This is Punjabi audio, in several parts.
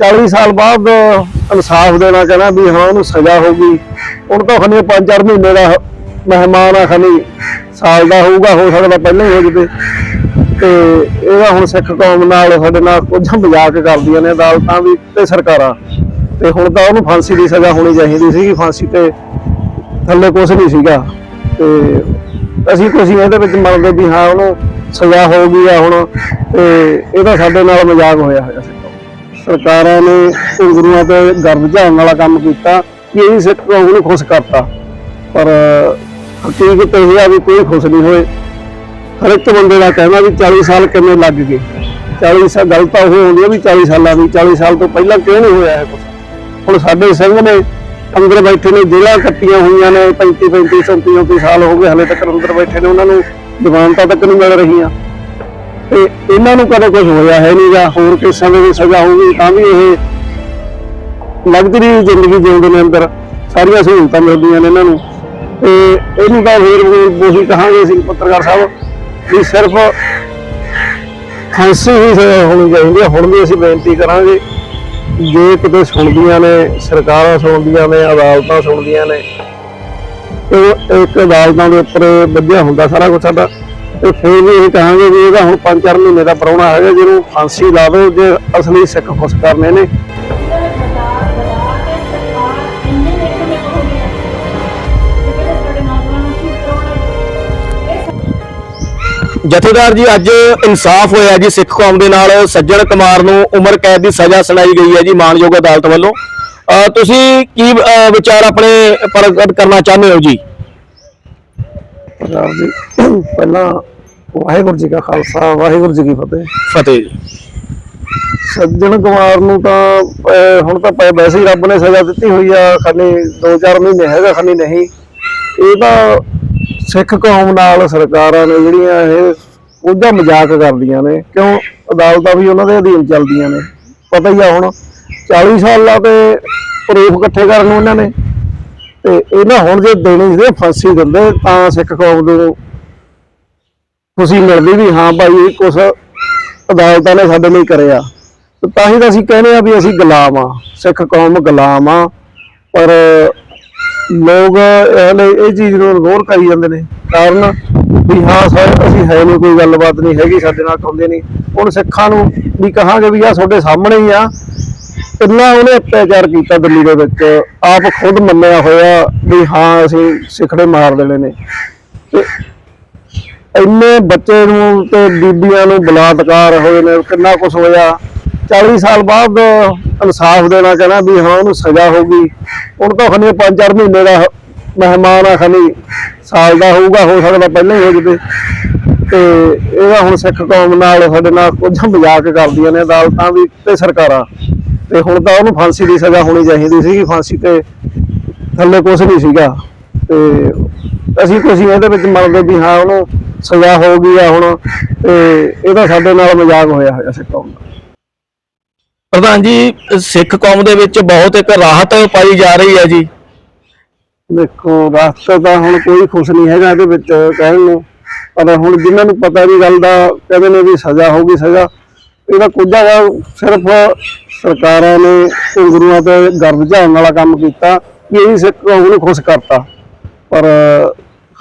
40 ਸਾਲ ਬਾਅਦ ਇਨਸਾਫ ਦੇਣਾ ਕਹਿਣਾ ਵੀ ਹਾਂ, ਉਹਨੂੰ ਸਜ਼ਾ ਹੋਊਗੀ ਹੁਣ ਤਾਂ ਖਨੀ 5-4 ਮਹੀਨੇ ਦਾ ਮਹਿਮਾਨ ਆ ਖਨੀ, ਸਾਲ ਦਾ ਹੋਊਗਾ, ਹੋ ਸਕਦਾ ਪਹਿਲਾਂ ਹੀ ਹੋ ਜਵੇ। ਤੇ ਇਹਦਾ ਹੁਣ ਸਿੱਖ ਕੌਮ ਨਾਲ ਸਾਡੇ ਨਾਲ ਕੁਝ ਮਜ਼ਾਕ ਕਰਦੀਆਂ ਨੇ ਅਦਾਲਤਾਂ ਵੀ ਤੇ ਸਰਕਾਰਾਂ। ਤੇ ਹੁਣ ਤਾਂ ਉਹਨੂੰ ਫਾਂਸੀ ਦੀ ਸਜ਼ਾ ਹੋਣੀ ਚਾਹੀਦੀ ਸੀਗੀ, ਫਾਂਸੀ ਤੇ ਥੱਲੇ ਕੁਝ ਨਹੀਂ ਸੀਗਾ। ਤੇ ਅਸੀਂ ਕੁਝ ਇਹਦੇ ਵਿੱਚ ਮੰਨਦੇ ਵੀ ਹਾਂ, ਉਹਨੂੰ ਸਜ਼ਾ ਹੋ ਗਈ ਆ ਹੁਣ। ਤੇ ਇਹਦਾ ਸਾਡੇ ਨਾਲ ਮਜ਼ਾਕ ਹੋਇਆ ਹੋਇਆ ਸੀ। ਸਰਕਾਰਾਂ ਨੇ ਗੁਰੂਆਂ ਤੇ ਗਰਦ ਝਾੜਨ ਵਾਲਾ ਕੰਮ ਕੀਤਾ ਕਿ ਇਹ ਸਿੱਖ ਕੌਮ ਨੂੰ ਖੁਸ਼ ਕਰਤਾ। ਪਰ ਹਕੀਕਤ ਇਹ ਆ ਵੀ ਕੋਈ ਖੁਸ਼ ਨਹੀਂ ਹੋਏ। ਹਰ ਇੱਕ ਬੰਦੇ ਦਾ ਕਹਿਣਾ ਵੀ 40 ਸਾਲ ਕਿਵੇਂ ਲੱਗ ਗਏ। 40 ਸਾਲ ਗੱਲ ਤਾਂ ਉਹ ਹੁੰਦੀ ਆ ਵੀ 40 ਸਾਲਾਂ ਦੀ 40 ਸਾਲ ਤੋਂ ਪਹਿਲਾਂ ਕਿਉਂ ਨਹੀਂ ਹੋਇਆ ਇਹ ਕੁਛ? ਹੁਣ ਸਾਡੇ ਸਿੰਘ ਨੇ ਅੰਦਰ ਬੈਠੇ ਨੇ, ਜੇਲ੍ਹਾਂ ਕੱਟੀਆਂ ਹੋਈਆਂ ਨੇ 35 35 37 38 ਸਾਲ ਹੋ ਗਏ ਹਲੇ ਤੱਕ ਅੰਦਰ ਬੈਠੇ ਨੇ, ਉਹਨਾਂ ਨੂੰ ਜ਼ਮਾਨਤਾਂ ਤੱਕ ਨਹੀਂ ਮਿਲ ਰਹੀਆਂ। ਤੇ ਇਹਨਾਂ ਨੂੰ ਕਦੇ ਕੁਝ ਹੋਇਆ ਹੈ ਨਹੀਂ ਨਹੀਂਗਾ ਹੋਰ ਕੇਸਾਂ ਦੇ ਵਿੱਚ ਸਜ਼ਾ ਹੋਊਗੀ ਤਾਂ ਵੀ ਇਹ ਲਗਜ਼ਰੀ ਜ਼ਿੰਦਗੀ ਜਿਉਂਦੇ ਨੇ ਅੰਦਰ, ਸਾਰੀਆਂ ਸਹੂਲਤਾਂ ਮਿਲਦੀਆਂ ਨੇ ਇਹਨਾਂ ਨੂੰ। ਤੇ ਇਹਨੂੰ ਤਾਂ ਫੇਰ ਉਹੀ ਕਹਾਂਗੇ ਅਸੀਂ ਪੱਤਰਕਾਰ ਸਾਹਿਬ ਵੀ ਸਿਰਫ ਫਾਂਸੀ ਹੀ ਸਜ਼ਾ ਹੋਣੀ ਚਾਹੀਦੀ ਹੈ। ਹੁਣ ਵੀ ਅਸੀਂ ਬੇਨਤੀ ਕਰਾਂਗੇ, ਜੇ ਕਿਤੇ ਸੁਣਦੀਆਂ ਨੇ, ਸਰਕਾਰਾਂ ਸੁਣਦੀਆਂ ਨੇ, ਅਦਾਲਤਾਂ ਸੁਣਦੀਆਂ ਨੇ, ਤੇ ਇੱਕ ਅਦਾਲਤਾਂ ਦੇ ਉੱਪਰ ਵਧੀਆ ਹੁੰਦਾ ਸਾਰਾ ਕੁਝ ਸਾਡਾ। ਤੇ ਫਿਰ ਵੀ ਇਹ ਕਹਾਂਗੇ ਵੀ ਇਹਦਾ ਹੁਣ 5-4 ਮਹੀਨੇ ਦਾ ਪ੍ਰਾਹੁਣਾ ਹੈਗਾ ਜਿਹਨੂੰ ਫਾਂਸੀ ਲਾਵੇ ਜੇ ਅਸਲੀ ਸਿੱਖ ਖੁਸ਼ ਕਰਨੇ ਨੇ। ਜਥੇਦਾਰ ਜੀ, ਅੱਜ ਇਨਸਾਫ ਹੋਇਆ ਜੀ ਸਿੱਖ ਕੌਮ ਦੇ ਨਾਲ। ਸੱਜਣ ਕੁਮਾਰ ਨੂੰ ਉਮਰ ਕੈਦ ਦੀ ਸਜ਼ਾ ਸੁਣਾਈ ਗਈ ਹੈ ਜੀ ਮਾਨਯੋਗ ਅਦਾਲਤ ਵੱਲੋਂ। ਅਹ ਤੁਸੀਂ ਕੀ ਵਿਚਾਰ ਆਪਣੇ ਪ੍ਰਗਟ ਕਰਨਾ ਚਾਹੁੰਦੇ ਹੋ ਜੀ? ਸਰਦਾਰ ਜੀ ਪਹਿਲਾਂ ਵਾਹਿਗੁਰੂ ਜੀ ਕਾ ਖਾਲਸਾ ਵਾਹਿਗੁਰੂ ਜੀ ਕੀ ਫਤਿਹ। ਫਤਿਹ ਜੀ। ਸੱਜਣ ਕੁਮਾਰ ਨੂੰ ਤਾਂ ਅਹ, ਹੁਣ ਤਾਂ ਪਏ ਵੈਸੇ ਹੀ ਰੱਬ ਨੇ ਸਜ਼ਾ ਦਿੱਤੀ ਹੋਈ ਆ ਖਨੀ 2-4 ਮਹੀਨੇ ਹੈਗਾ ਖਨੀ ਨਹੀਂ। ਇਹ ਤਾਂ ਸਿੱਖ ਕੌਮ ਨਾਲ ਸਰਕਾਰਾਂ ਨੇ ਜਿਹੜੀਆਂ ਇਹ ਉਹਦਾ ਮਜ਼ਾਕ ਕਰਦੀਆਂ ਨੇ। ਕਿਉਂ? ਅਦਾਲਤਾਂ ਵੀ ਉਹਨਾਂ ਦੇ ਅਧੀਨ ਚੱਲਦੀਆਂ ਨੇ। ਪਤਾ ਹੀ ਆ ਹੁਣ 40 ਸਾਲਾਂ ਤੇ ਪ੍ਰੂਫ ਇਕੱਠੇ ਕਰਨ ਨੂੰ ਇਹਨਾਂ ਨੇ। ਤੇ ਇਹਨਾਂ ਹੁਣ ਜੇ ਦੇਣੀ ਸੀ ਫਾਂਸੀ ਦਿੰਦੇ, ਤਾਂ ਸਿੱਖ ਕੌਮ ਨੂੰ ਖੁਸ਼ੀ ਮਿਲਦੀ ਵੀ ਹਾਂ ਭਾਈ ਕੁਛ ਅਦਾਲਤਾਂ ਨੇ ਸਾਡੇ ਲਈ ਕਰਿਆ। ਤੇ ਤਾਂ ਹੀ ਤਾਂ ਅਸੀਂ ਕਹਿੰਦੇ ਆ ਵੀ ਅਸੀਂ ਗੁਲਾਮ ਆ ਸਿੱਖ ਕੌਮ ਗੁਲਾਮ ਆ। ਪਰ ਲੋਕ ਇਹ ਚੀਜ਼ ਨੂੰ ਇਗਨੋਰ ਕਰੀ ਜਾਂਦੇ ਨੇ, ਕਾਰਨ ਵੀ ਹਾਂ ਸਰ, ਅਸੀਂ ਹੈ ਨਹੀਂ, ਕੋਈ ਗੱਲਬਾਤ ਨਹੀਂ ਹੈਗੀ, ਸਾਡੇ ਨਾਲ ਹੁੰਦੇ ਨਹੀਂ। ਹੁਣ ਸਿੱਖਾਂ ਨੂੰ ਵੀ ਕਹਾਂਗੇ ਵੀ ਆ ਤੁਹਾਡੇ ਸਾਹਮਣੇ ਹੀ ਆ ਕਿੰਨਾ ਉਹਨੇ ਅਤਿਆਚਾਰ ਕੀਤਾ ਦਿੱਲੀ ਦੇ ਵਿੱਚ। ਆਪ ਖੁਦ ਮੰਨਿਆ ਹੋਇਆ ਵੀ ਹਾਂ, ਅਸੀਂ ਸਿੱਖੜੇ ਮਾਰ ਦੇਣੇ ਨੇ। ਤੇ ਇੰਨੇ ਬੱਚੇ ਨੂੰ ਤੇ ਬੀਬੀਆਂ ਨੂੰ ਬਲਾਤਕਾਰ ਹੋਏ ਨੇ, ਕਿੰਨਾ ਕੁਝ ਹੋਇਆ। 40 ਸਾਲ ਬਾਅਦ ਇਨਸਾਫ ਦੇਣਾ ਕਹਿਣਾ ਵੀ ਹਾਂ, ਉਹਨੂੰ ਸਜ਼ਾ ਹੋਊਗੀ ਹੁਣ ਤਾਂ ਖਨੀ 5-4 ਮਹੀਨੇ ਦਾ ਮਹਿਮਾਨ ਆ ਖਨੀ, ਸਾਲ ਦਾ ਹੋਊਗਾ, ਹੋ ਸਕਦਾ ਪਹਿਲਾਂ ਹੀ ਹੋ ਜਵੇ। ਤੇ ਇਹਦਾ ਹੁਣ ਸਿੱਖ ਕੌਮ ਨਾਲ ਸਾਡੇ ਨਾਲ ਕੁਝ ਮਜ਼ਾਕ ਕਰਦੀਆਂ ਨੇ ਅਦਾਲਤਾਂ ਵੀ ਤੇ ਸਰਕਾਰਾਂ। ਤੇ ਹੁਣ ਤਾਂ ਉਹਨੂੰ ਫਾਂਸੀ ਦੀ ਸਜ਼ਾ ਹੋਣੀ ਚਾਹੀਦੀ ਸੀਗੀ ਫਾਂਸੀ ਤੇ ਥੱਲੇ ਕੁਝ ਨਹੀਂ ਸੀਗਾ। ਤੇ ਅਸੀਂ ਕੁਝ ਇਹਦੇ ਵਿੱਚ ਮੰਨਦੇ ਵੀ ਹਾਂ ਉਹਨੂੰ ਸਜ਼ਾ ਹੋ ਗਈ ਆ ਹੁਣ ਤੇ ਇਹਦਾ ਸਾਡੇ ਨਾਲ ਮਜ਼ਾਕ ਹੋਇਆ ਹੋਇਆ ਸਿੱਖ ਕੌਮ ਦਾ। ਪ੍ਰਧਾਨ ਜੀ ਸਿੱਖ ਕੌਮ ਦੇ ਵਿੱਚ ਬਹੁਤ ਇੱਕ ਰਾਹਤ ਪਾਈ ਜਾ ਰਹੀ ਹੈ ਜੀ। ਦੇਖੋ ਰਸਤਾ ਤਾਂ ਹੁਣ ਕੋਈ ਖੁਸ਼ ਨਹੀਂ ਹੈਗਾ ਇਹਦੇ ਵਿੱਚ ਕਹਿਣ ਨੂੰ। ਪਰ ਹੁਣ ਜਿਨ੍ਹਾਂ ਨੂੰ ਪਤਾ ਵੀ ਗੱਲ ਦਾ ਕਹਿੰਦੇ ਨੇ ਵੀ ਸਜ਼ਾ ਹੋਊਗੀ ਸਜ਼ਾ ਇਹਦਾ ਕੁਝ ਸਿਰਫ ਸਰਕਾਰਾਂ ਨੇ ਤੇ ਗੁਰੂਆਂ ਤੇ ਗਰਦ ਝਾੜਨ ਵਾਲਾ ਕੰਮ ਕੀਤਾ ਕਿ ਇਹ ਸਿੱਖ ਕੌਮ ਨੂੰ ਖੁਸ਼ ਕਰਤਾ। ਪਰ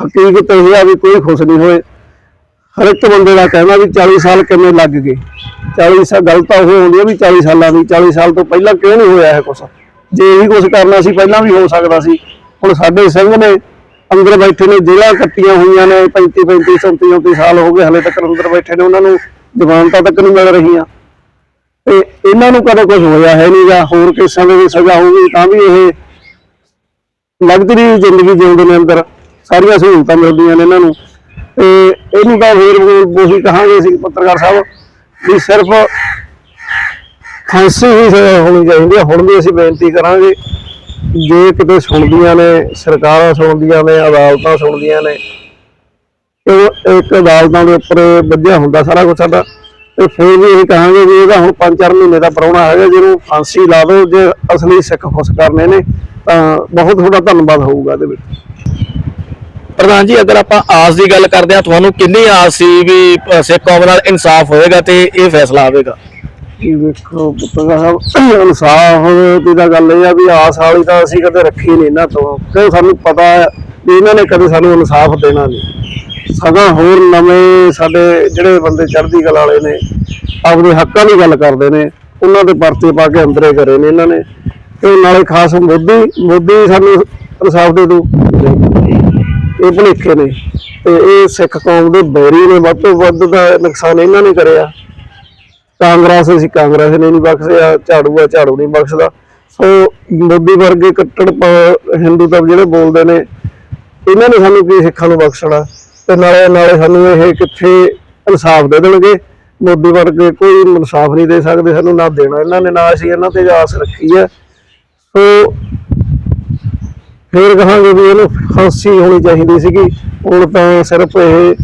ਹਕੀਕਤ ਇਹ ਆ ਵੀ ਕੋਈ ਖੁਸ਼ ਨਹੀਂ ਹੋਏ। ਹਰ ਇੱਕ ਬੰਦੇ ਦਾ ਕਹਿਣਾ ਵੀ 40 ਸਾਲ ਕਿਵੇਂ ਲੱਗ ਗਏ। 40 ਸਾਲ ਗਲਤ ਤਾਂ ਉਹ ਹੁੰਦੀ ਆ ਵੀ 40 ਸਾਲਾਂ ਦੀ 40 ਸਾਲ ਤੋਂ ਪਹਿਲਾਂ ਕਿਉਂ ਨਹੀਂ ਹੋਇਆ ਇਹ ਕੁਛ? ਜੇ ਇਹੀ ਕੁਛ ਕਰਨਾ ਸੀ, ਪਹਿਲਾਂ ਵੀ ਹੋ ਸਕਦਾ ਸੀ। ਹੁਣ ਸਾਡੇ ਸਿੰਘ ਨੇ, ਅੰਦਰ ਬੈਠੇ ਨੇ, ਜੇਲ੍ਹਾਂ ਕੱਟੀਆਂ ਹੋਈਆਂ ਨੇ 35 35 37 38 ਸਾਲ ਹੋ ਗਏ, ਹਲੇ ਤੱਕ ਅੰਦਰ ਬੈਠੇ ਨੇ ਉਹਨਾਂ ਨੂੰ। ਜ਼ਮਾਨਤਾਂ ਤੱਕ ਨਹੀਂ ਮਿਲ ਰਹੀਆਂ। ਤੇ ਇਹਨਾਂ ਨੂੰ ਕਦੇ ਕੁਝ ਹੋਇਆ ਹੈ ਨਹੀਂਗਾ ਹੋਰ ਕੇਸਾਂ ਦੇ ਵਿੱਚ ਸਜ਼ਾ ਹੋਊਗੀ ਤਾਂ ਵੀ ਇਹ ਲਗਜ਼ਰੀ ਜ਼ਿੰਦਗੀ ਜਿਉਂਦੇ ਨੇ ਅੰਦਰ। ਸਾਰੀਆਂ ਸਹੂਲਤਾਂ ਮਿਲਦੀਆਂ ਨੇ ਇਹਨਾਂ ਨੂੰ। ਤੇ ਇਹਨੂੰ ਤਾਂ ਫੇਰ ਉਹੀ ਕਹਾਂਗੇ ਅਸੀਂ ਪੱਤਰਕਾਰ ਸਾਹਿਬ, ਵੀ ਸਿਰਫ ਫਾਂਸੀ ਹੀ ਸਜ਼ਾ ਹੋਣੀ ਚਾਹੀਦੀ ਹੈ। ਹੁਣ ਵੀ ਅਸੀਂ ਬੇਨਤੀ ਕਰਾਂਗੇ, ਜੇ ਕਿਤੇ ਸੁਣਦੀਆਂ ਨੇ, ਸਰਕਾਰਾਂ ਸੁਣਦੀਆਂ ਨੇ, ਅਦਾਲਤਾਂ ਸੁਣਦੀਆਂ ਨੇ ਉਹ ਇੱਕ ਅਦਾਲਤਾਂ ਦੇ ਉੱਪਰ ਵੱਜਿਆ ਹੁੰਦਾ ਸਾਰਾ ਕੁਝ ਸਾਡਾ। ਤੇ ਫਿਰ ਵੀ ਇਹ ਕਹਾਂਗੇ ਵੀ ਇਹਦਾ ਹੁਣ 5-4 ਮਹੀਨੇ ਦਾ ਪ੍ਰਾਹੁਣਾ ਹੈਗਾ ਜਿਹਨੂੰ ਫਾਂਸੀ ਲਾ ਦਿਓ ਜੇ ਅਸਲੀ ਸਿੱਖ ਖੁਸ਼ ਕਰਨੇ ਨੇ ਤਾਂ ਬਹੁਤ ਤੁਹਾਡਾ ਧੰਨਵਾਦ ਹੋਊਗਾ ਇਹਦੇ ਵਿੱਚ। ਪ੍ਰਧਾਨ ਜੀ ਅਗਰ ਆਪਾਂ ਆਸ ਦੀ ਗੱਲ ਕਰਦੇ ਹਾਂ ਤੁਹਾਨੂੰ ਕਿੰਨੀ ਆਸ ਸੀ ਵੀ ਸਿੱਖ ਕੌਮ ਨਾਲ ਇਨਸਾਫ ਹੋਏਗਾ ਤੇ ਇਹ ਫੈਸਲਾ ਆਵੇਗਾ? ਦੇਖੋ ਪੁੱਤਰਾ ਸਾਹਿਬ ਇਨਸਾਫ ਦੀ ਤਾਂ ਗੱਲ ਇਹ ਆ ਵੀ ਆਸ ਵਾਲੀ ਤਾਂ ਅਸੀਂ ਕਦੇ ਰੱਖੀ ਨਹੀਂ ਇਹਨਾਂ ਤੋਂ। ਕਿਉਂ ਸਾਨੂੰ ਪਤਾ ਵੀ ਇਹਨਾਂ ਨੇ ਕਦੇ ਸਾਨੂੰ ਇਨਸਾਫ ਦੇਣਾ ਨਹੀਂ ਸਗੋਂ ਹੋਰ ਨਵੇਂ ਸਾਡੇ ਜਿਹੜੇ ਬੰਦੇ ਚੜ੍ਹਦੀ ਕਲਾ ਵਾਲੇ ਨੇ, ਆਪਦੇ ਹੱਕਾਂ ਦੀ ਗੱਲ ਕਰਦੇ ਨੇ, ਉਹਨਾਂ ਦੇ ਪਰਚੇ ਪਾ ਕੇ ਅੰਦਰੇ ਕਰੇ ਨੇ ਇਹਨਾਂ ਨੇ। ਤੇ ਨਾਲੇ ਖਾਸ ਮੋਦੀ ਮੋਦੀ ਸਾਨੂੰ ਇਨਸਾਫ ਦੇ ਦੂ ਇਹ ਭੁਲੇਖੇ ਨੇ। ਤੇ ਇਹ ਸਿੱਖ ਕੌਮ ਦੇ ਬੈਰੀ ਨੇ, ਵੱਧ ਤੋਂ ਵੱਧ ਦਾ ਨੁਕਸਾਨ ਇਹਨਾਂ ਨੇ ਕਰਿਆ। ਕਾਂਗਰਸ ਸੀ ਕਾਂਗਰਸ ਨੇ ਨਹੀਂ ਬਖਸ਼ਿਆ, ਝਾੜੂ ਆ, ਝਾੜੂ ਨਹੀਂ ਬਖਸ਼ਦਾ। ਸੋ ਮੋਦੀ ਵਰਗੇ ਕੱਟੜ ਪ- ਹਿੰਦੂ ਤਾਂ ਜਿਹੜੇ ਬੋਲਦੇ ਨੇ, ਇਹਨਾਂ ਨੇ ਸਾਨੂੰ ਕੀ ਸਿੱਖਾਂ ਨੂੰ ਬਖਸ਼ਣਾ? ਤੇ ਨਾਲੇ ਨਾਲੇ ਸਾਨੂੰ ਇਹ ਕਿੱਥੇ ਇਨਸਾਫ ਦੇ ਦੇਣਗੇ? ਮੋਦੀ ਵਰਗੇ ਕੋਈ ਇਨਸਾਫ ਨਹੀਂ ਦੇ ਸਕਦੇ ਸਾਨੂੰ ਨਾ ਦੇਣਾ ਇਹਨਾਂ ਨੇ ਨਾ ਅਸੀਂ ਇਹਨਾਂ ਤੇ ਆਸ ਰੱਖੀ ਹੈ। ਸੋ ਫਿਰ ਕਹਾਂਗੇ ਵੀ ਇਹਨੂੰ ਫਾਂਸੀ ਹੋਣੀ ਚਾਹੀਦੀ ਸੀਗੀ। ਹੁਣ ਤਾਂ ਸਿਰਫ ਇਹ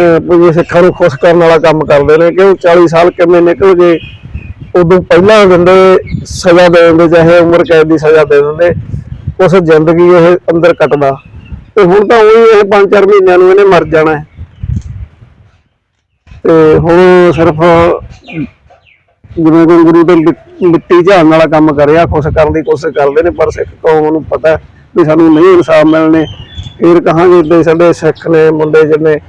ਅਹ, ਸਿੱਖਾਂ ਨੂੰ ਖੁਸ਼ ਕਰਨ ਵਾਲਾ ਕੰਮ ਕਰਦੇ ਨੇ ਕਿਉਂ 40 ਸਾਲ ਕਿਵੇਂ ਨਿਕਲ ਗਏ? ਉਦੋਂ ਪਹਿਲਾਂ ਦਿੰਦੇ ਸਜ਼ਾ ਦੇ ਦਿੰਦੇ ਚਾਹੇ ਉਮਰ ਕੈਦ ਦੀ ਸਜ਼ਾ ਦੇ ਦਿੰਦੇ ਉਸ ਜ਼ਿੰਦਗੀ ਇਹ ਅੰਦਰ ਕੱਟਦਾ। ਤੇ ਹੁਣ ਤਾਂ ਉਹੀ ਇਹ 5-4 ਮਹੀਨਿਆਂ ਨੂੰ ਇਹਨੇ ਮਰ ਜਾਣਾ ਹੈ। ਤੇ ਹੁਣ ਸਿਰਫ ਜਿਵੇਂ ਗੁਰੂ ਦੇ ਮਿ- ਮਿੱਟੀ ਝਾੜਨ ਵਾਲਾ ਕੰਮ ਕਰਿਆ ਖੁਸ਼ ਕਰਨ ਦੀ ਕੋਸ਼ਿਸ਼ ਕਰਦੇ ਨੇ, ਪਰ ਸਿੱਖ ਕੌਮ ਨੂੰ ਪਤਾ ਵੀ ਸਾਨੂੰ ਨਹੀਂ ਇਨਸਾਫ ਮਿਲਣੇ। ਫਿਰ ਕਹਾਂਗੇ ਤੇ ਸਾਡੇ ਸਿੱਖ ਨੇ, ਮੁੰਡੇ ਜਿਹਨੇ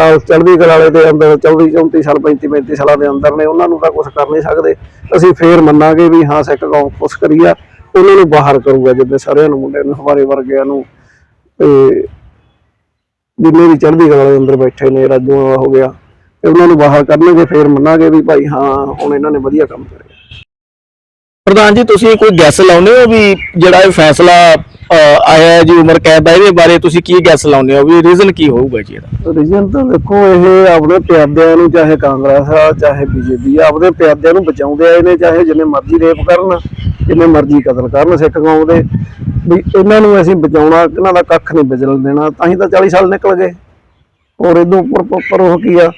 ਆਹ ਚੜ੍ਹਦੀ ਕਲਾ ਵਾਲੇ ਦੇ ਅੰਦਰ 24 34 ਸਾਲ 35 35 ਸਾਲਾਂ ਦੇ ਅੰਦਰ ਨੇ, ਉਹਨਾਂ ਨੂੰ ਤਾਂ ਕੁਝ ਕਰ ਨਹੀਂ ਸਕਦੇ। ਅਸੀਂ ਫੇਰ ਮੰਨਾਂਗੇ ਵੀ ਹਾਂ, ਸਿੱਖ ਕੌਮ ਖੁਸ਼ ਕਰੀ ਉਹਨਾਂ ਨੂੰ ਬਾਹਰ ਕਰੂਗਾ ਜਿੱਦਾਂ ਸਾਰਿਆਂ ਨੂੰ ਮੁੰਡੇ ਨੂੰ ਹਮਾਰੇ ਵਰਗਿਆਂ ਨੂੰ ਤੇ ਜਿੰਨੇ ਵੀ ਚੜ੍ਹਦੀ ਕਲਾ ਦੇ ਅੰਦਰ ਬੈਠੇ ਨੇ ਵਾਲਾ ਹੋ ਗਿਆ ਤੇ ਉਹਨਾਂ ਨੂੰ ਬਾਹਰ ਕਰਨਗੇ ਫੇਰ ਮੰਨਾਂਗੇ ਵੀ ਭਾਈ ਹਾਂ ਹੁਣ ਇਹਨਾਂ ਨੇ ਵਧੀਆ ਕੰਮ ਕਰਿਆ। ਪ੍ਰਧਾਨ ਜੀ ਤੁਸੀਂ ਕੋਈ ਗੈਸ ਲਾਉਂਦੇ ਹੋ ਵੀ ਜਿਹੜਾ ਇਹ ਫੈਸਲਾ ਆਇਆ ਹੈ ਜੀ ਉਮਰ ਕੈਦ ਦਾ ਇਹਦੇ ਬਾਰੇ ਤੁਸੀਂ ਕੀ ਗੈਸ ਲਾਉਂਦੇ ਹੋ ਵੀ ਰੀਜ਼ਨ ਕੀ ਹੋਊਗਾ ਜੀ ਇਹਦਾ? ਰੀਜਨ ਤਾਂ ਦੇਖੋ ਇਹ ਆਪਣੇ ਪਿਆਦਿਆਂ ਨੂੰ ਚਾਹੇ ਕਾਂਗਰਸ ਆ ਚਾਹੇ ਬੀਜੇਪੀ ਆ ਆਪਣੇ ਪਿਆਦਿਆਂ ਨੂੰ ਬਚਾਉਂਦੇ ਆਏ ਨੇ ਚਾਹੇ ਜਿੰਨੇ ਮਰਜ਼ੀ ਰੇਪ ਕਰਨ ਜਿੰਨੇ ਮਰਜ਼ੀ ਕਤਲ ਕਰਨ ਸਿੱਖ ਕੌਮ ਦੇ। ਵੀ ਇਹਨਾਂ ਨੂੰ ਅਸੀਂ ਬਚਾਉਣਾ, ਇਹਨਾਂ ਦਾ ਕੱਖ ਨਹੀਂ ਵਿਚਲਣ ਦੇਣਾ, ਤਾਂ ਹੀ ਤਾਂ 40 ਸਾਲ ਨਿਕਲ ਗਏ। ਔਰ ਇਹਦੋਂ ਉੱਪਰ ਉੱਪਰ ਉਹ ਕੀ ਆ?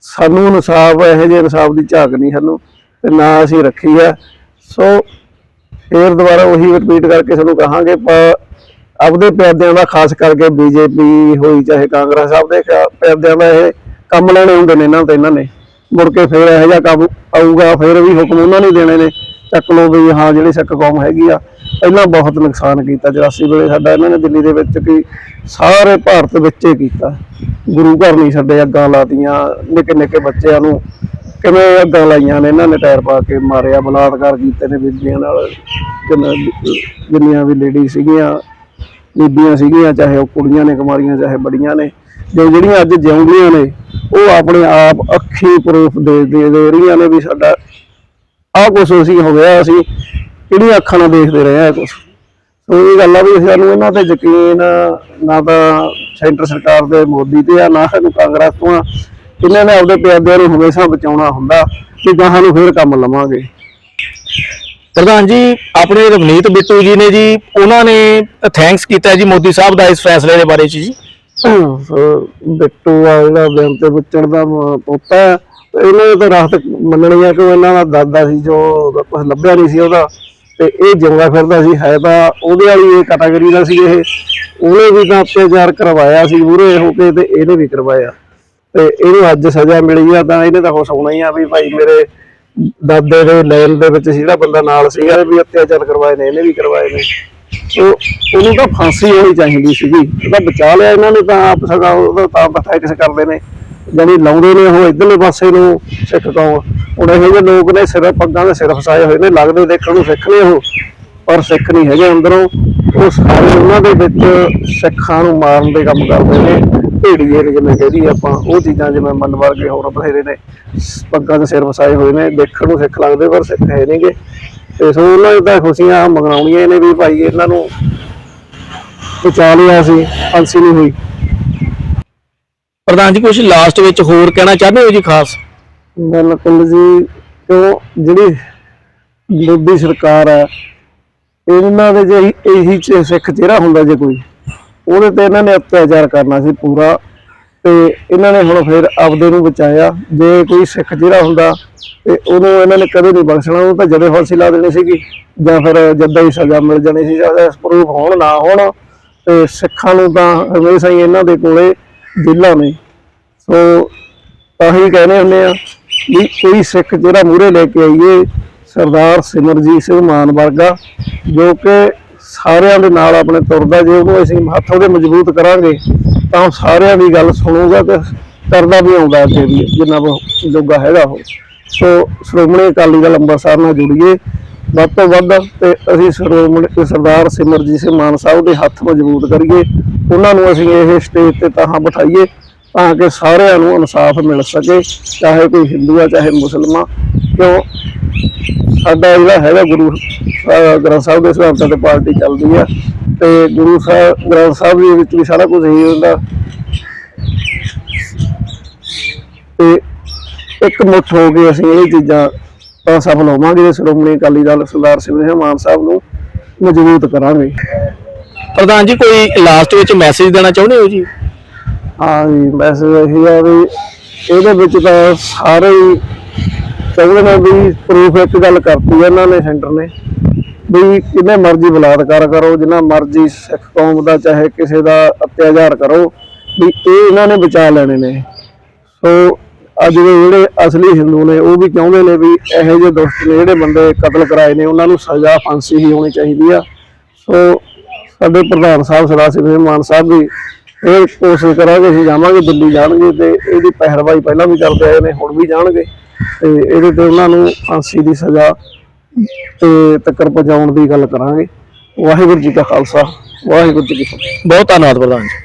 ਸਾਨੂੰ ਇਨਸਾਫ ਇਹੋ ਜਿਹੇ ਇਨਸਾਫ ਦੀ ਝਾਕ ਨਹੀਂ ਸਾਨੂੰ, ਤੇ ਨਾ ਅਸੀਂ ਰੱਖੀ ਆ। ਸੋ ਫੇਰ ਦੁਬਾਰਾ ਉਹੀ ਰਿਪੀਟ ਕਰਕੇ ਸਾਨੂੰ ਕਹਾਂਗੇ ਆਪਦੇ ਪਿਆਦਿਆਂ ਦਾ ਖਾਸ ਕਰਕੇ ਬੀਜੇਪੀ ਹੋਈ, ਚਾਹੇ ਕਾਂਗਰਸ ਆਪਦੇ ਕ- ਪਿਆਦਿਆਂ ਦਾ ਇਹ ਕੰਮ ਲੈਣੇ ਹੁੰਦੇ ਨੇ ਇਹਨਾਂ ਤੇ, ਇਹਨਾਂ ਨੇ। ਮੁੜ ਕੇ ਫੇਰ ਇਹੋ ਜਿਹਾ ਕੰਮ ਆਊਗਾ, ਫੇਰ ਵੀ ਹੁਕਮ ਉਹਨਾਂ ਨੇ ਦੇਣੇ ਨੇ। ਚੱਕ ਲਓ ਵੀ ਹਾਂ, ਜਿਹੜੀ ਸਿੱਖ ਕੌਮ ਹੈਗੀ ਆ, ਪਹਿਲਾਂ ਬਹੁਤ ਨੁਕਸਾਨ ਕੀਤਾ 84 ਵੇਲੇ ਸਾਡਾ ਇਹਨਾਂ ਨੇ ਦਿੱਲੀ ਦੇ ਵਿੱਚ ਕੀ ਸਾਰੇ ਭਾਰਤ ਵਿੱਚ ਹੀ ਕੀਤਾ। ਗੁਰੂ ਘਰ ਨਹੀਂ ਛੱਡੇ, ਅੱਗਾਂ ਲਾਤੀਆਂ, ਨਿੱਕੇ ਨਿੱਕੇ ਬੱਚਿਆਂ ਨੂੰ ਕਿਵੇਂ ਅੱਗਾਂ ਲਾਈਆਂ ਨੇ, ਇਹਨਾਂ ਨੇ ਟਾਇਰ ਪਾ ਕੇ ਮਾਰਿਆ, ਬਲਾਤਕਾਰ ਕੀਤੇ ਨੇ ਬੀਬੀਆਂ ਨਾਲ, ਜਿੰਨਾ- ਜਿੰਨੀਆਂ ਵੀ ਲੇਡੀ ਸੀਗੀਆਂ, ਬੀਬੀਆਂ ਸੀਗੀਆਂ, ਚਾਹੇ ਉਹ ਕੁੜੀਆਂ ਨੇ ਕੁਮਾਰੀਆਂ, ਚਾਹੇ ਬੜੀਆਂ ਨੇ, ਜੋ ਜਿਹੜੀਆਂ ਅੱਜ ਜਿਉਂਦੀਆਂ ਨੇ, ਉਹ ਆਪਣੇ ਆਪ ਅੱਖੀ ਪ੍ਰੂਫ ਦੇ ਦੇ ਰਹੀਆਂ ਨੇ ਵੀ ਸਾਡਾ ਆਹ ਕੁਛ ਅਸੀਂ ਹੋ ਗਿਆ ਅਸੀਂ ਕਿਹੜੀਆਂ ਅੱਖਾਂ ਨਾਲ ਦੇਖਦੇ ਰਹੇ ਆ ਕੁਛ। ਸੋ ਇਹ ਗੱਲ ਆ ਵੀ ਸਾਨੂੰ ਇਹਨਾਂ ਤੇ ਯਕੀਨ ਨਾ ਤਾਂ ਸੈਂਟਰ ਸਰਕਾਰ ਦੇ ਮੋਦੀ ਤੇ ਆ ਨਾ ਸਾਨੂੰ ਕਾਂਗਰਸ ਤੋਂ ਆ। ਇਹਨਾਂ ਨੇ ਆਪਦੇ ਪਿਆਦਿਆਂ ਨੂੰ ਹਮੇਸ਼ਾ ਬਚਾਉਣਾ ਹੁੰਦਾ ਕਿ ਗਾਹਾਂ ਨੂੰ ਫੇਰ ਕੰਮ ਲਵਾਂਗੇ। ਪ੍ਰਧਾਨ ਜੀ ਆਪਣੇ ਰਵਨੀਤ ਬਿੱਟੂ ਜੀ ਨੇ ਜੀ ਉਹਨਾਂ ਨੇ ਥੈਂਕਸ ਕੀਤਾ ਜੀ ਮੋਦੀ ਸਾਹਿਬ ਦਾ ਇਸ ਫੈਸਲੇ ਦੇ ਬਾਰੇ ਚ ਜੀ। ਸੋ ਬਿੱਟੂ ਆ ਜਿਹੜਾ ਬੇਨ ਤੇ ਬੁੱਚੜ ਦਾ ਪੋਤਾ ਹੈ, ਇਹਨਾਂ ਨੇ ਤਾਂ ਰਾਹਤ ਮੰਨਣੀ ਆ ਕਿ ਇਹਨਾਂ ਦਾ ਦਾਦਾ ਸੀ, ਜੋ ਕੁਝ ਲੱਭਿਆ ਨਹੀਂ ਸੀ ਉਹਦਾ। ਤੇ ਇਹ ਜਿਉਂਦਾ ਫਿਰਦਾ ਸੀ, ਹੈ ਤਾਂ ਉਹਦੇ ਵਾਲੀ ਇਹ ਕੈਟਾਗਰੀ ਦਾ ਸੀ ਇਹ। ਉਹਨੇ ਵੀ ਤਾਂ ਅਤਿਆਚਾਰ ਕਰਵਾਇਆ ਸੀ ਪੂਰੇ ਹੋ ਕੇ ਤੇ ਇਹਨੇ ਵੀ ਕਰਵਾਇਆ। ਤੇ ਇਹਨੂੰ ਅੱਜ ਸਜ਼ਾ ਮਿਲੀ ਆ, ਤਾਂ ਇਹਨੇ ਤਾਂ ਖੁਸ਼ ਹੋਣਾ ਹੀ ਆ ਵੀ ਭਾਈ ਮੇਰੇ ਦਾਦੇ ਦੇ ਲੈਣ ਦੇ ਵਿੱਚ ਜਿਹੜਾ ਬੰਦਾ ਨਾਲ ਸੀਗਾ, ਵੀ ਅਤਿਆਚਾਰ ਕਰਵਾਏ ਨੇ, ਇਹਨੇ ਵੀ ਕਰਵਾਏ ਨੇ। ਸੋ ਉਹਨੂੰ ਤਾਂ ਫਾਂਸੀ ਹੋਣੀ ਚਾਹੀਦੀ ਸੀਗੀ। ਉਹਦਾ ਬਚਾ ਲਿਆ ਇਹਨਾਂ ਨੇ ਤਾਂ ਆਪ ਸਗਾ ਉਹਦਾ ਤਾਂ ਪਥੈਟਿਕਸ ਕਰਦੇ ਨੇ। ਜਾਨੀ ਲਾਉਂਦੇ ਨੇ ਉਹ ਇਧਰਲੇ ਪਾਸੇ ਨੂੰ ਸਿੱਖ ਕੌਮ। ਹੁਣ ਇਹੋ ਜਿਹੇ ਲੋਕ ਨੇ ਸਿਰ ਪੱਗਾਂ ਦੇ ਸਿਰ ਫਸਾਏ ਹੋਏ ਨੇ, ਲੱਗਦੇ ਦੇਖਣ ਨੂੰ ਸਿੱਖ ਨੇ ਉਹ, ਪਰ ਸਿੱਖ ਨਹੀਂ ਹੈਗੇ ਅੰਦਰੋਂ। ਉਹ ਸਾਰੇ ਉਹਨਾਂ ਦੇ ਵਿੱਚ ਸਿੱਖਾਂ ਨੂੰ ਮਾਰਨ ਦੇ ਕੰਮ ਕਰਦੇ ਨੇ, ਭੇੜੀਏ ਨੇ ਜਿਵੇਂ ਕਹਦੀ ਆਪਾਂ, ਉਹ ਚੀਜ਼ਾਂ ਜਿਵੇਂ ਮਨ ਵਰਗੇ ਹੋਰ ਬਥੇਰੇ ਨੇ, ਪੱਗਾਂ ਦੇ ਸਿਰ ਫਸਾਏ ਹੋਏ ਨੇ, ਦੇਖਣ ਨੂੰ ਸਿੱਖ ਲੱਗਦੇ, ਪਰ ਸਿੱਖ ਹੈ ਨਹੀਂਗੇ। ਤੇ ਸੋ ਉਹਨਾਂ ਦੀ ਤਾਂ ਖੁਸ਼ੀਆਂ ਮਨਾਉਣੀਆਂ ਨੇ ਵੀ ਭਾਈ, ਇਹਨਾਂ ਨੂੰ ਬਚਾ ਲਿਆ ਸੀ, ਫਾਂਸੀ ਨਹੀਂ ਹੋਈ। ਪ੍ਰਧਾਨ ਜੀ ਕੁਝ ਲਾਸਟ ਵਿੱਚ ਹੋਰ ਕਹਿਣਾ ਚਾਹੁੰਦੇ ਹੋ ਜੀ ਖਾਸ? ਬਿਲਕੁਲ ਜੀ, ਕਿਉਂ ਜਿਹੜੀ ਮੋਦੀ ਸਰਕਾਰ ਹੈ, ਇਹਨਾਂ ਦੇ ਜੇ ਇਹੀ- ਚ- ਸਿੱਖ ਚਿਹਰਾ ਹੁੰਦਾ ਜੇ ਕੋਈ, ਉਹਦੇ ਤੇ ਇਹਨਾਂ ਨੇ ਅਤਿਆਚਾਰ ਕਰਨਾ ਸੀ ਪੂਰਾ, ਤੇ ਇਹਨਾਂ ਨੇ ਹੁਣ ਫਿਰ ਆਪਦੇ ਨੂੰ ਬਚਾਇਆ। ਜੇ ਕੋਈ ਸਿੱਖ ਚਿਹਰਾ ਹੁੰਦਾ, ਤੇ ਉਹਨੂੰ ਇਹਨਾਂ ਨੇ ਕਦੇ ਨਹੀਂ ਬਖਸ਼ਣਾ ਉਹ ਤਾਂ ਜਦੇ ਫਾਂਸੀ ਲਾ ਦੇਣੀ ਸੀਗੀ, ਜਾਂ ਫਿਰ ਜਦਾਂ ਹੀ ਸਜ਼ਾ ਮਿਲ ਜਾਣੀ ਸੀ, ਜਾਂ ਪ੍ਰੂਫ ਹੋਣ ਨਾ ਹੋਣ, ਤੇ ਸਿੱਖਾਂ ਨੂੰ ਤਾਂ ਹਮੇਸ਼ਾ ਹੀ ਇਹਨਾਂ ਦੇ ਕੋਲੇ ਜੇਲ੍ਹਾਂ ਨੇ ਸੋ ਤਾਂ ਕਹਿੰਦੇ ਹੁੰਦੇ ਆ ਵੀ ਕੋਈ ਸਿੱਖ ਜਿਹੜਾ ਮੂਹਰੇ ਲੈ ਕੇ ਆਈਏ, ਸਰਦਾਰ ਸਿਮਰਜੀਤ ਸਿੰਘ ਮਾਨ ਵਰਗਾ, ਜੋ ਕਿ ਸਾਰਿਆਂ ਦੇ ਨਾਲ ਆਪਣੇ ਤੁਰਦਾ ਜੇ ਉਹਨੂੰ ਅਸੀਂ ਹੱਥ ਉਹਦੇ ਮਜ਼ਬੂਤ ਕਰਾਂਗੇ, ਤਾਂ ਉਹ ਸਾਰਿਆਂ ਦੀ ਗੱਲ ਸੁਣੂਗਾ ਤੇ ਕਰਦਾ ਵੀ ਆਉਂਦਾ ਅੱਗੇ ਵੀ, ਜਿੰਨਾ ਉਹ ਜੋਗਾ ਹੈਗਾ ਉਹ। ਸੋ ਸ਼੍ਰੋਮਣੀ ਅਕਾਲੀ ਦਲ ਅੰਮ੍ਰਿਤਸਰ ਨਾਲ ਜੁੜੀਏ। ਵੱਧ ਤੋਂ ਵੱਧ ਤੇ ਅਸੀਂ ਸ਼੍ਰੋਮਣੀ ਸਰਦਾਰ ਸਿਮਰਜੀਤ ਸਿੰਘ ਮਾਨ ਸਾਹਿਬ ਦੇ ਹੱਥ ਮਜ਼ਬੂਤ ਕਰੀਏ, ਉਹਨਾਂ ਨੂੰ ਅਸੀਂ ਇਹ ਸਟੇਜ ਤੇ ਤਾਂ ਬਿਠਾਈਏ ਤਾਂ ਕਿ ਸਾਰਿਆਂ ਨੂੰ ਇਨਸਾਫ ਮਿਲ ਸਕੇ, ਚਾਹੇ ਕੋਈ ਹਿੰਦੂ ਆ, ਚਾਹੇ ਮੁਸਲਮਾਨ ਕਿਉਂ? ਸਾਡਾ ਜਿਹੜਾ ਹੈਗਾ ਗੁਰੂ ਗ੍ਰੰਥ ਸਾਹਿਬ ਦੇ ਸਿਧਾਂਤਾਂ ਤੇ ਪਾਰਟੀ ਚੱਲਦੀ ਆ ਤੇ ਗੁਰੂ ਸਾਹਿਬ ਗ੍ਰੰਥ ਸਾਹਿਬ ਦੇ ਵਿੱਚ ਵੀ ਸਾਰਾ ਕੁਝ ਹੀ ਹੁੰਦਾ। ਤੇ ਇੱਕ ਮੁੱਠ ਹੋ ਕੇ ਅਸੀਂ ਇਹ ਚੀਜ਼ਾਂ ਸਫਲ ਹੋਵਾਂਗੇ ਤੇ ਸ਼੍ਰੋਮਣੀ ਅਕਾਲੀ ਦਲ ਸਰਦਾਰ ਸਿਮਰਨ ਮਾਨ ਸਾਹਿਬ ਨੂੰ ਮਜ਼ਬੂਤ ਕਰਾਂਗੇ। ਪ੍ਰਧਾਨ ਜੀ ਕੋਈ ਲਾਸਟ ਵਿੱਚ ਮੈਸੇਜ ਦੇਣਾ ਚਾਹੁੰਦੇ ਹੋ ਜੀ? ਹਾਂ ਜੀ ਮੈਸੇਜ ਇਹ ਆ ਵੀ ਇਹਦੇ ਵਿੱਚ ਤਾਂ ਸਾਰੇ ਹੀ ਚਾਹੁੰਦੇ ਨੇ ਵੀ ਪ੍ਰੂਫ ਇੱਕ ਗੱਲ ਕਰਤੀ ਹੈ ਇਹਨਾਂ ਨੇ ਸੈਂਟਰ ਨੇ ਵੀ ਕਿੰਨੇ ਮਰਜ਼ੀ ਬਲਾਤਕਾਰ ਕਰੋ ਜਿੰਨਾ ਮਰਜ਼ੀ ਸਿੱਖ ਕੌਮ ਦਾ ਚਾਹੇ ਕਿਸੇ ਦਾ ਅਤਿਆਚਾਰ ਕਰੋ ਵੀ ਇਹ ਇਹਨਾਂ ਨੇ ਬਚਾ ਲੈਣੇ ਨੇ। ਸੋ ਅੱਜ ਦੇ ਜਿਹੜੇ ਅਸਲੀ ਹਿੰਦੂ ਨੇ, ਉਹ ਵੀ ਚਾਹੁੰਦੇ ਨੇ ਵੀ ਇਹੋ ਜਿਹੇ ਦੁਸ਼ਟ ਨੇ, ਜਿਹੜੇ ਬੰਦੇ ਕਤਲ ਕਰਾਏ ਨੇ, ਉਹਨਾਂ ਨੂੰ ਸਜ਼ਾ ਫਾਂਸੀ ਹੀ ਹੋਣੀ ਚਾਹੀਦੀ ਆ। ਸੋ ਸਾਡੇ ਪ੍ਰਧਾਨ ਸਾਹਿਬ ਸਰਦਾਰ ਸਿੰਘ ਮਾਨ ਸਾਹਿਬ ਵੀ ਇਹ ਕੋਸ਼ਿਸ਼ ਕਰਾਂਗੇ, ਅਸੀਂ ਜਾਵਾਂਗੇ, ਦਿੱਲੀ ਜਾਣਗੇ ਤੇ ਇਹਦੀ ਪਹਿਰਵਾਈ ਪਹਿਲਾਂ ਵੀ ਕਰਦੇ ਆਏ ਨੇ, ਹੁਣ ਵੀ ਜਾਣਗੇ। ਤੇ ਇਹਦੇ ਤੇ ਉਹਨਾਂ ਨੂੰ ਫਾਂਸੀ ਦੀ ਸਜ਼ਾ ਤੇ ਤੱਕਰ ਪਹੁੰਚਾਉਣ ਦੀ ਗੱਲ ਕਰਾਂਗੇ। ਵਾਹਿਗੁਰੂ ਜੀ ਕਾ ਖਾਲਸਾ, ਵਾਹਿਗੁਰੂ ਜੀ ਕੀ ਫਤਿਹ। ਬਹੁਤ ਧੰਨਵਾਦ ਪ੍ਰਧਾਨ ਜੀ।